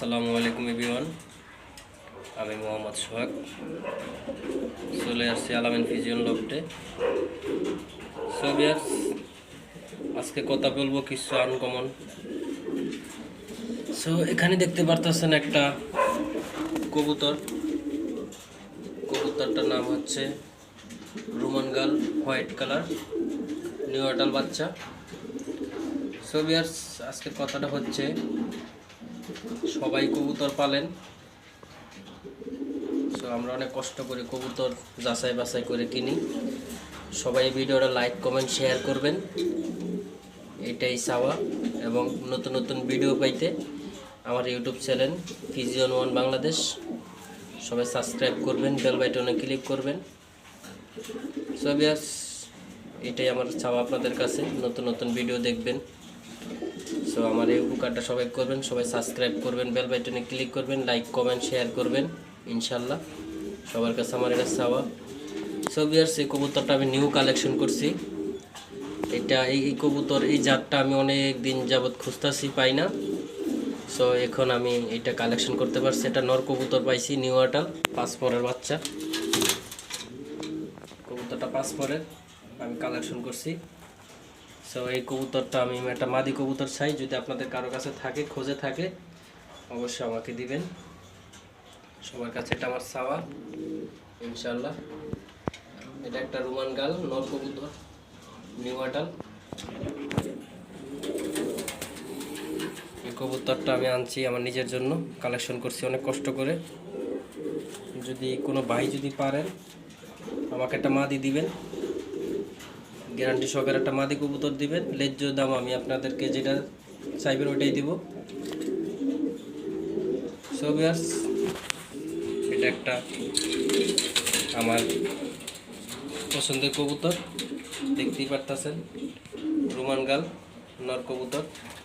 আসসালামু আলাইকুম এভিওয়ান আমি মোহাম্মদ সোহাগ। চলে আসছি আলামিন ফিজিয়ন লফটে। সো বিয়ার্স আজকে কথা বলব কিছু আনকমন সো এখানে দেখতে পারতেছেন একটা কবুতর। কবুতরটার নাম হচ্ছে রোমান গাল, হোয়াইট কালার, নিউ বাচ্চা। সো বিয়ার্স আজকের কথাটা হচ্ছে সবাই কবুতর পালেন। সো আমরা অনেক কষ্ট করে কবুতর যাচাই বাছাই করে কিনি। সবাই ভিডিওটা লাইক কমেন্ট শেয়ার করবেন। এটাই চাওয়া। এবং নতুন নতুন ভিডিও পাইতে আমার ইউটিউব চ্যানেল ফিজিওন ওয়ান বাংলাদেশ সবাই সাবস্ক্রাইব করবেন বেল বাটনে ক্লিক করবেন। সো এটাই আমার চাওয়া আপনাদের কাছে। নতুন নতুন ভিডিও দেখবেন। সো আমার এই উপকারটা সবাই করবেন, সবাই সাবস্ক্রাইব করবেন বেল বাটনে ক্লিক করবেন লাইক কমেন্ট শেয়ার করবেন, ইনশাল্লাহ। সবার কাছে আমার এটা চাওয়া। সো বিয়ার্স এই কবুতরটা আমি নিউ কালেকশন করছি। এটা, এই কবুতর, এই জাতটা আমি অনেক দিন যাবৎ খুঁজতেছি, পাই না। সো এখন আমি এটা কালেকশন করতে পারছি। এটা নর কবুতর পাইছি নিউ আটাল পাঁচ পরের বাচ্চা। কবুতরটা পাঁচ পরের আমি কালেকশন করছি। সো এই কবুতরটা আমি একটা মাদি কবুতর চাই। যদি আপনাদের কারও কাছে থাকে, খোঁজে থাকে, অবশ্যই আমাকে দিবেন। সবার কাছে এটা আমার চাওয়া ইনশাল্লাহ এটা একটা রোমান গাল, নর কবুতর, নিউ আটাল। এই কবুতরটা আমি আনছি আমার নিজের জন্য, কালেকশন করছি অনেক কষ্ট করে। যদি কোনো ভাই যদি পারেন, আমাকে একটা মাদি দিবেন। গ্যারান্টি সহকারে একটা মাদি কবুতর দিবেন। লেজ্জ দাম আমি আপনাদেরকে যেটা চাইবেন ওইটাই দিব। সো ভিউয়ার্স এটা একটা আমার পছন্দের কবুতর। দেখতেই পারতেছেন, রোমান গাল নর কবুতর,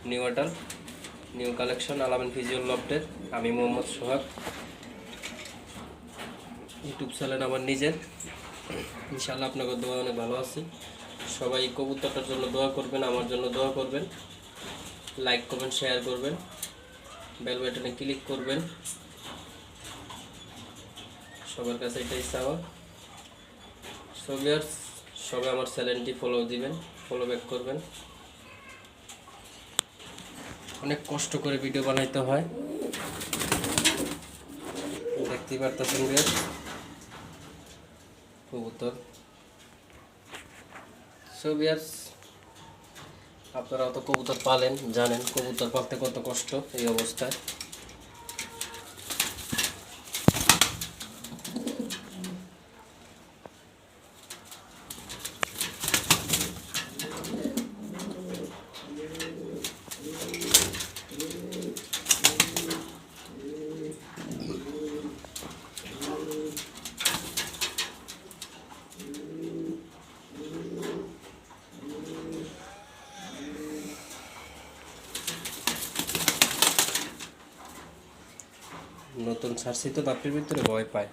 নিউ আটাল নিউ কালেকশন, আলামিন ফিজিওল লফটের, আমি মোহাম্মদ সোহাগ। ইউটিউব চ্যানেল আমার নিজের। ইনশাল্লাহ আপনাকে দোয়া অনেক ভালো আছে। সবাই কবুতরটার জন্য দোয়া করবেন, আমার জন্য দোয়া করবেন। লাইক করবেন শেয়ার করবেন। বেল বাটনে ক্লিক করবেন। সবার কাছে এটাই চাওয়া। সবিয়ার্স সবাই আমার চ্যানেলটি ফলো দিবেন ফলো ব্যাক করবেন। অনেক কষ্ট করে ভিডিও বানাইতে হয়। দেখতেই পারতেছেন কবুতর। সো বিয়ার্স আপনারা তো কবুতর পালেন জানেন কবুতর পালতে কত কষ্ট এই অবস্থায়। নতুন ছাড়ছি তো দাঁতের ভিতরে ভয় পায়।